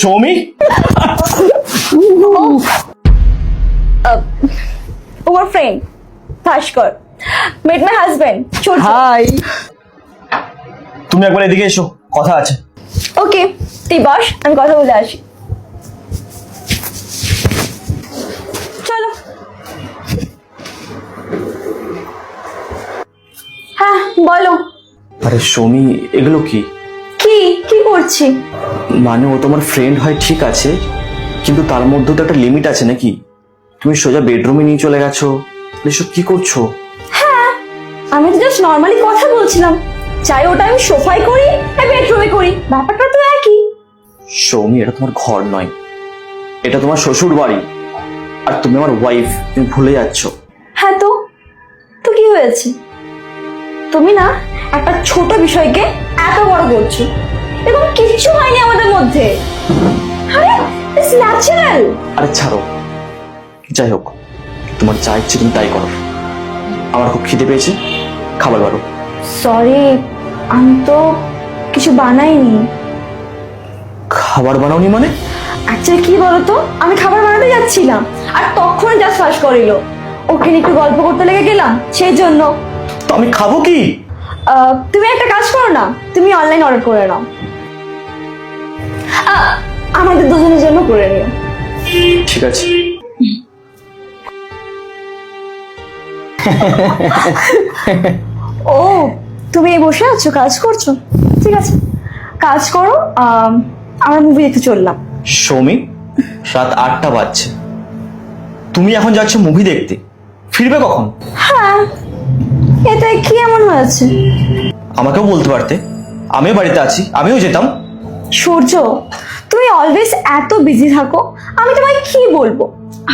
সৌমি তোমার friend Bhaskar meet my husband hi তুমি একবার এদিকে এসো কথা আছে। ওকে তুই বস আমি কথা বলে আসি। চলো। হ্যাঁ বলো। আরে সৌমি এগুলো কি? কি? কি করছি? মানে ও তোমার ফ্রেন্ড হয় ঠিক আছে কিন্তু তার মধ্যেও তো একটা লিমিট আছে নাকি? তুমি সোজা বেডরুমে নিয়ে চলে গেছো। এসব কি করছ? আমি তো জাস্ট নর্মালি কথা বলছিলাম। চাই ওটা আমি সোফায় করি বেডরুমে করি। ব্যাপারটা তো একই। সৌমি এটা তোমার ঘর নয়। এটা তোমার শ্বশুর বাড়ি। আর তুমি আমার ওয়াইফ তুমি ভুলে যাচ্ছ। হ্যাঁ তো তো কি হয়েছে? তুমি না একটা ছোট বিষয়কে এত বড় করছ। এবং কিচ্ছু হয়নি আমাদের মধ্যে। আরে ইটস ন্যাচারাল আরে ছাড়ো। যাই হোক তোমার যা ইচ্ছে তুমি তাই করো। আমার খুব খিদে পেয়েছে খাবার বারো সরি আমি তো কিছু বানাইনি। খাবার বানাওনি মানে? অ্যাকচুয়ালি কি বলতো? আমি খাবার বানাতে যাচ্ছিলাম আর তখন জাস্ট ফাঁস করিল। ওখানে একটু গল্প করতে লেগে গেলাম সেই জন্য। তো আমি খাব কি? তুমি একটা কাজ করো না তুমি অনলাইন অর্ডার করে নাও। আমাদের দুজনের জন্য করে নিও। ঠিক আছে। ও তুমি বসে আছো কাজ করছ? ঠিক আছে কাজ করো আম, আমরা মুভি দেখতে চললাম। সৌমি রাত আটটা বাজছে। তুমি এখন যাচ্ছ মুভি দেখতে। ফিরবে কখন? হ্যাঁ এতে কি এমন হয়েছে? আমাকেও বলতে পারতে। আমিও বাড়িতে আছি আমিও যেতাম। সূর্য তুমি অলওয়েজ এত বিজি থাকো আমি তোমায় কি বলব?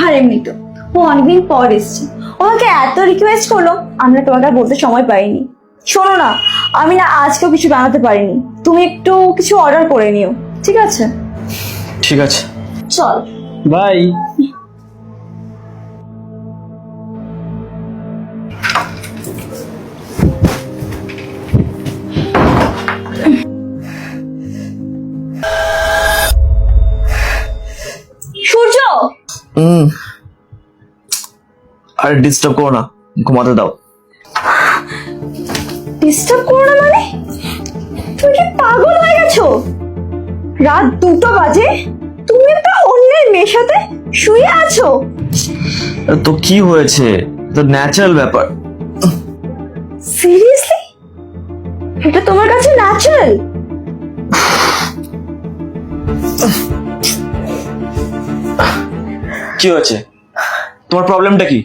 আর এমনি তো ও অনেকদিন পর এসছে। ও আমাকে এত রিকোয়েস্ট করল আমরা তোমাকে আর বলতে সময় পাইনি। শোনো না আমি না আজকেও কিছু বানাতে পারিনি। তুমি একটু কিছু অর্ডার করে নিও ঠিক আছে? ঠিক আছে। চল। বাই। হুম। আর ডিস্টার্ব করো না ঘুমাতে দাও। ডিস্টার্ব করো না মানে? তুমি কি পাগল হয়ে গেছো? রাত দুটো বাজে তুমি একটা অন্যের মেয়ের সাথে শুয়ে আছো? তো কি হয়েছে? তো ন্যাচারাল ব্যাপার। সিরিয়াসলি এটা তোমার কাছে ন্যাচারাল কি হয়েছে? তোমার প্রবলেমটা কি?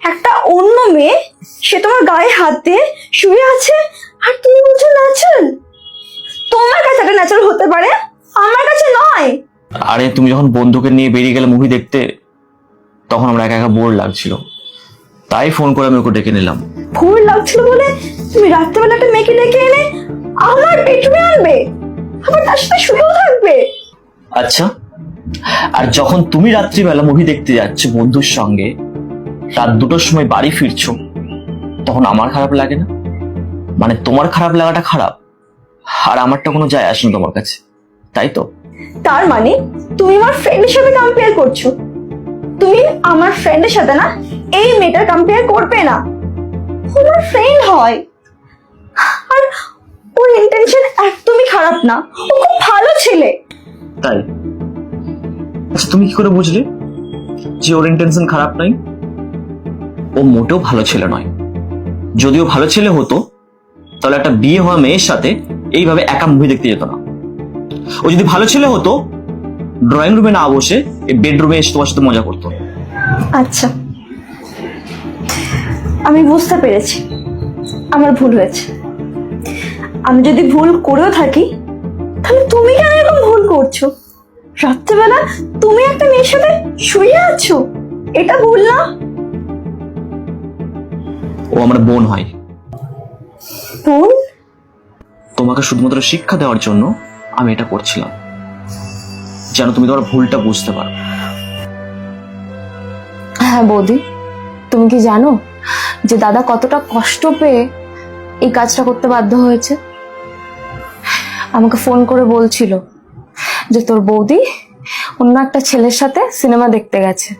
একটা অন্য মেয়ে সে তোমার গায়ে হাত দিয়ে শুয়ে আছে আর তুমি বলছো ন্যাচারাল তোমার কাছে একটা ন্যাচারাল হতে পারে? আমার কাছে নয়। আরে তুমি যখন বন্ধুকে নিয়ে বেরিয়ে গেলে মুভি দেখতে তখন আমরা একা একা বোর লাগছিল। তাই ফোন করে আমি ওকে ডেকে নিলাম। ভুল লাগছিল বলে তুমি রাত্রেবেলা একটা মেয়েকে ডেকে এনে আমার বেডরুমে আনবে আবার তার সাথে শুয়েও থাকবে। আচ্ছা। আর যখন তুমি রাত্রিবেলা মুভি দেখতে যাচ্ছ বন্ধুর সঙ্গে রাত দুটোর সময় বাড়ি ফিরছো তখন আমার খারাপ লাগে না? মানে তোমার খারাপ লাগাটা খারাপ আর আমারটা কোনো যায় আসে না তোমার কাছে তাই তো? তার মানে তুমি আমার ফ্রেন্ডের সাথে কম্পেয়ার করছ। তুমি আমার ফ্রেন্ডের সাথে না এই মেয়েটার কম্পেয়ার করবে না। ও আমার ফ্রেন্ড হয়। আর ওর ইন্টেনশন একদমই খারাপ না। ও খুব ভালো ছেলে। তাই? আচ্ছা তুমি কি করে বুঝলে যে ওর ইন্টেনশন খারাপ নাই? ও মোটেও ভালো ছেলে নয়। যদিও ভালো ছেলে হতো তাহলে একটা বিয়ে হওয়া মেয়ের সাথে এইভাবে একা মুভি দেখতে যেত না। ও যদি ভালো ছেলে হতো ড্রয়িং রুমে না বসে এই বেডরুমে এসে তোমার সাথে মজা করতো। আচ্ছা আমি বুঝতে পেরেছি। আমার ভুল হয়েছে। আমি যদি ভুল করেও থাকি তাহলে তুমি কেন এরকম ভুল করছ? রাত্রেবেলা তুমি একটা মেয়ের সাথে শুয়ে আছো? এটা ভুল না। ও আমার বোন হয়। বোন? তোমাকে শুধুমাত্র শিক্ষা দেওয়ার জন্য আমি এটা করছিলাম। যেন তুমি তোমার ভুলটা বুঝতে পারো। হ্যাঁ বৌদি। তুমি কি জানো যে দাদা কতটা কষ্ট পেয়ে এই কাজটা করতে বাধ্য হয়েছে? আমাকে ফোন করে বলছিল যে তোর বৌদি অন্য একটা ছেলের সাথে সিনেমা দেখতে গেছে।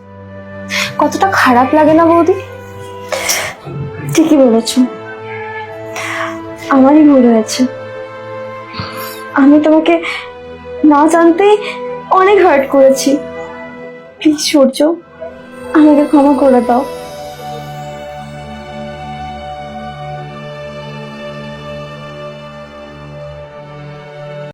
কতটা খারাপ লাগে না বৌদি? ঠিকই বলেছ। আমারই ভুল হয়েছে। আমি তোমাকে না জানতেই অনেক হার্ট করেছি। প্লিজ সূর্য, আমাকে ক্ষমা করে দাও।